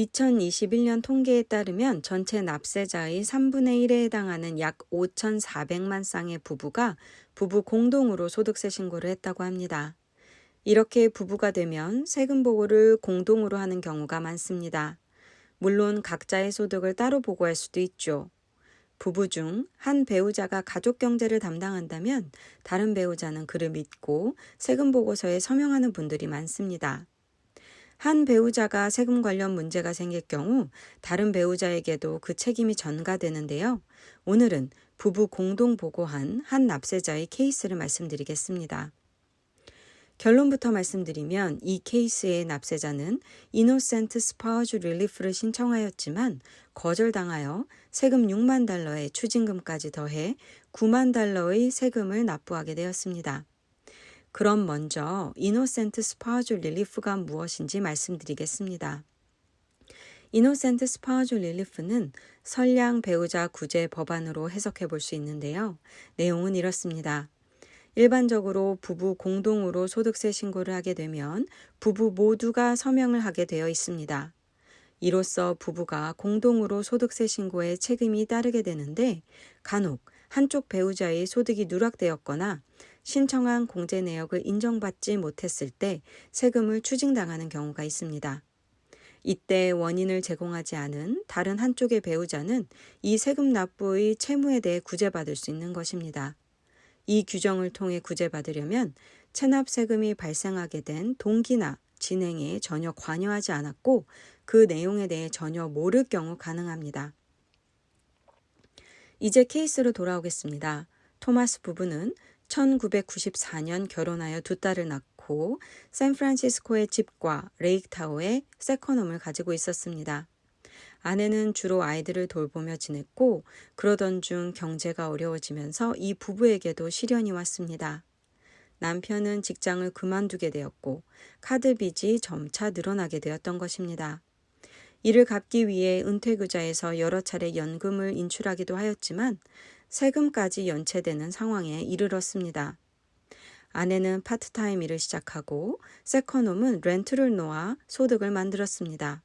2021년 통계에 따르면 전체 납세자의 3분의 1에 해당하는 약 5,400만 쌍의 부부가 부부 공동으로 소득세 신고를 했다고 합니다. 이렇게 부부가 되면 세금 보고를 공동으로 하는 경우가 많습니다. 물론 각자의 소득을 따로 보고할 수도 있죠. 부부 중 한 배우자가 가족 경제를 담당한다면 다른 배우자는 그를 믿고 세금 보고서에 서명하는 분들이 많습니다. 한 배우자가 세금 관련 문제가 생길 경우 다른 배우자에게도 그 책임이 전가되는데요. 오늘은 부부 공동 보고한 한 납세자의 케이스를 말씀드리겠습니다. 결론부터 말씀드리면 이 케이스의 납세자는 이노센트 스파우즈 릴리프를 신청하였지만 거절당하여 세금 6만 달러에 추징금까지 더해 9만 달러의 세금을 납부하게 되었습니다. 그럼 먼저 이노센트 스파우즈 릴리프가 무엇인지 말씀드리겠습니다. 이노센트 스파우즈 릴리프는 선량 배우자 구제 법안으로 해석해 볼 수 있는데요. 내용은 이렇습니다. 일반적으로 부부 공동으로 소득세 신고를 하게 되면 부부 모두가 서명을 하게 되어 있습니다. 이로써 부부가 공동으로 소득세 신고에 책임이 따르게 되는데 간혹 한쪽 배우자의 소득이 누락되었거나 신청한 공제 내역을 인정받지 못했을 때 세금을 추징당하는 경우가 있습니다. 이때 원인을 제공하지 않은 다른 한쪽의 배우자는 이 세금 납부의 채무에 대해 구제받을 수 있는 것입니다. 이 규정을 통해 구제받으려면 체납 세금이 발생하게 된 동기나 진행에 전혀 관여하지 않았고 그 내용에 대해 전혀 모를 경우 가능합니다. 이제 케이스로 돌아오겠습니다. 토마스 부부는 1994년 결혼하여 두 딸을 낳고 샌프란시스코의 집과 레이크타워에 세컨홈을 가지고 있었습니다. 아내는 주로 아이들을 돌보며 지냈고 그러던 중 경제가 어려워지면서 이 부부에게도 시련이 왔습니다. 남편은 직장을 그만두게 되었고 카드 빚이 점차 늘어나게 되었던 것입니다. 이를 갚기 위해 은퇴구자에서 여러 차례 연금을 인출하기도 하였지만 세금까지 연체되는 상황에 이르렀습니다. 아내는 파트타임 일을 시작하고 세컨홈은 렌트를 놓아 소득을 만들었습니다.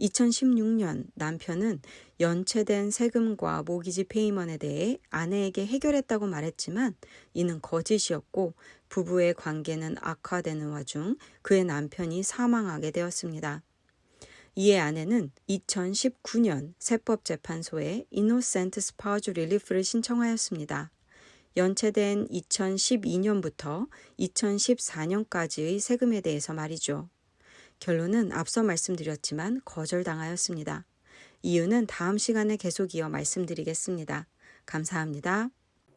2016년 남편은 연체된 세금과 모기지 페이먼에 대해 아내에게 해결했다고 말했지만 이는 거짓이었고 부부의 관계는 악화되는 와중 그의 남편이 사망하게 되었습니다. 이에 아내는 2019년 세법재판소에 이노센트 스파우즈 릴리프를 신청하였습니다. 연체된 2012년부터 2014년까지의 세금에 대해서 말이죠. 결론은 앞서 말씀드렸지만 거절당하였습니다. 이유는 다음 시간에 계속 이어 말씀드리겠습니다. 감사합니다.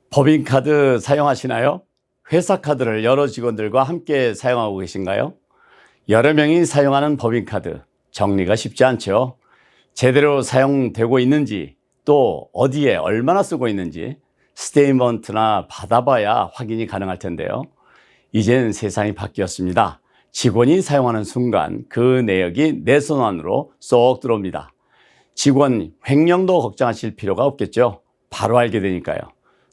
법인카드 사용하시나요? 회사 카드를 여러 직원들과 함께 사용하고 계신가요? 여러 명이 사용하는 법인카드 정리가 쉽지 않죠. 제대로 사용되고 있는지 또 어디에 얼마나 쓰고 있는지 스테이먼트나 받아봐야 확인이 가능할 텐데요. 이젠 세상이 바뀌었습니다. 직원이 사용하는 순간 그 내역이 내 손 안으로 쏙 들어옵니다. 직원 횡령도 걱정하실 필요가 없겠죠. 바로 알게 되니까요.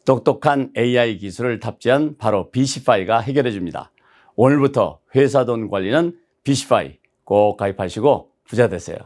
똑똑한 AI 기술을 탑재한 바로 비시파이가 해결해 줍니다. 오늘부터 회사 돈 관리는 비시파이 꼭 가입하시고 부자 되세요.